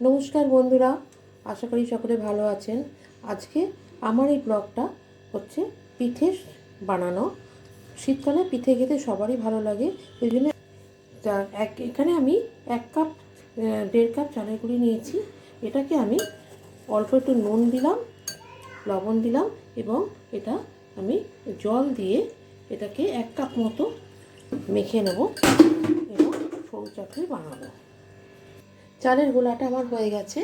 নমস্কার বন্ধুরা, আশা করি সকলে ভালো আছেন। আজকে আমার এই ব্লগটা হচ্ছে পিঠে বানানো। শীতকালে পিঠে খেতে সবারই ভালো লাগে ওই জন্য এক, এখানে আমি এক কাপ দেড় কাপ চালের গুঁড়ি নিয়েছি। এটাকে আমি অল্প একটু নুন দিলাম, লবণ দিলাম এবং এটা আমি জল দিয়ে এটাকে এক কাপ মতো মেখে নেব এবং সরু চাকরি বানাবো। চালের গোলাটা আমার হয়ে গেছে।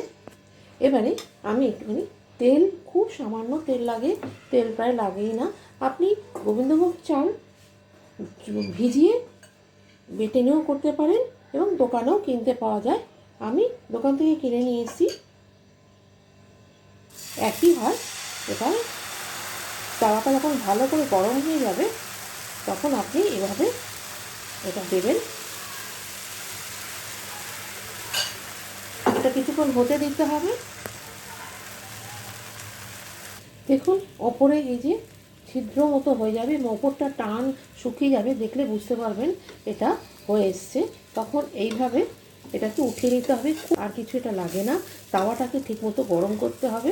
এবারে আমি একটুখানি তেল, খুব সামান্য তেল লাগে, তেল প্রায় লাগেই না। আপনি গোবিন্দভোগ চাল ভিজিয়ে বেটে নিয়েও করতে পারেন এবং দোকানেও কিনতে পাওয়া যায়। আমি দোকান থেকে কিনে নিয়ে এসেছি। একই হয় এবার তাওয়াটা যখন ভালো করে গরম হয়ে যাবে, তখন আপনি এভাবে এটা দেবেন। এটা কিছুক্ষণ হতে দিতে হবে। দেখুন, ওপরে এই যে ছিদ্র মতো হয়ে যাবে এবং ওপরটা টান শুকিয়ে যাবে, দেখলে বুঝতে পারবেন এটা হয়ে এসছে। তখন এইভাবে এটাকে উঠিয়ে নিতে হবে আর কিছু এটা লাগে না। তাওয়াটাকে ঠিকমতো গরম করতে হবে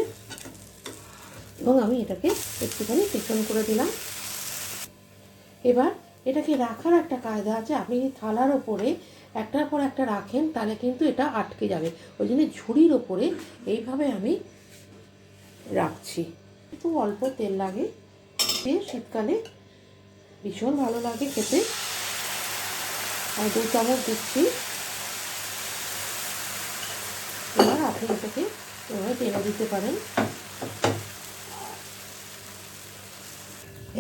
এবং আমি এটাকে একটুখানি পেছন করে দিলাম। এবার এটাকে রাখার একটা কায়দা আছে, আপনি যদি থালার ওপরে একটার পর একটা রাখেন, তাহলে কিন্তু এটা আটকে যাবে। ওই জন্য ঝুড়ির ওপরে এইভাবে আমি রাখছি। একটু অল্প তেল লাগে শীতকালে ভীষণ ভালো লাগে খেতে। আমি দু চামচ দিচ্ছি। এবার আপনি এটাকে এভাবে টেনে দিতে পারেন।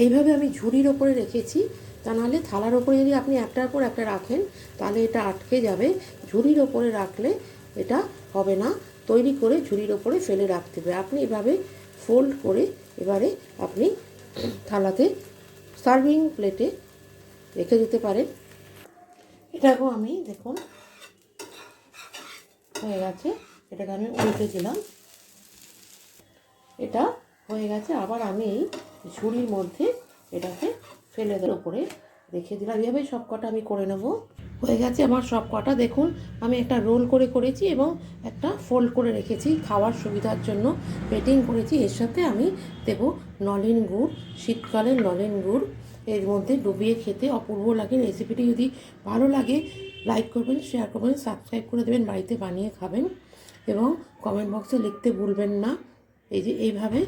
এইভাবে আমি ঝুড়ির ওপরে রেখেছি। তা নাহলে থালার ওপরে যদি আপনি একটার পর একটা রাখেন, তাহলে এটা আটকে যাবে। ঝুড়ির ওপরে রাখলে এটা হবে না। তৈরি করে ঝুড়ির ওপরে ফেলে রাখতে হবে। আপনি এভাবে ফোল্ড করে এবারে আপনি থালাতে সার্ভিং প্লেটে রেখে দিতে পারেন। এটাকেও আমি দেখুন, হয়ে গেছে। এটাকে আমি উল্টে দিলাম। এটা হয়ে গেছে। আবার আমি ঝুড়ির মধ্যে এটাকে ফেলে দেওয়ার উপরে রেখে দিলাম। এইভাবে সব কটা আমি করে নেব। হয়ে গেছে আমার সব কটা দেখুন, আমি একটা রোল করে করেছি এবং একটা ফোল্ড করে রেখেছি খাওয়ার সুবিধার জন্য। পেটিং করেছি, এর সাথে আমি দেব নলেন গুড় শীতকালের নলেন গুড়। এর মধ্যে ডুবিয়ে খেতে অপূর্ব লাগে। রেসিপিটি যদি ভালো লাগে, লাইক করবেন, শেয়ার করবেন, সাবস্ক্রাইব করে দেবেন, বাড়িতে বানিয়ে খাবেন এবং কমেন্ট বক্সে লিখতে ভুলবেন না। এই যে এইভাবে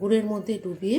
গুড়ের মধ্যে ডুবিয়ে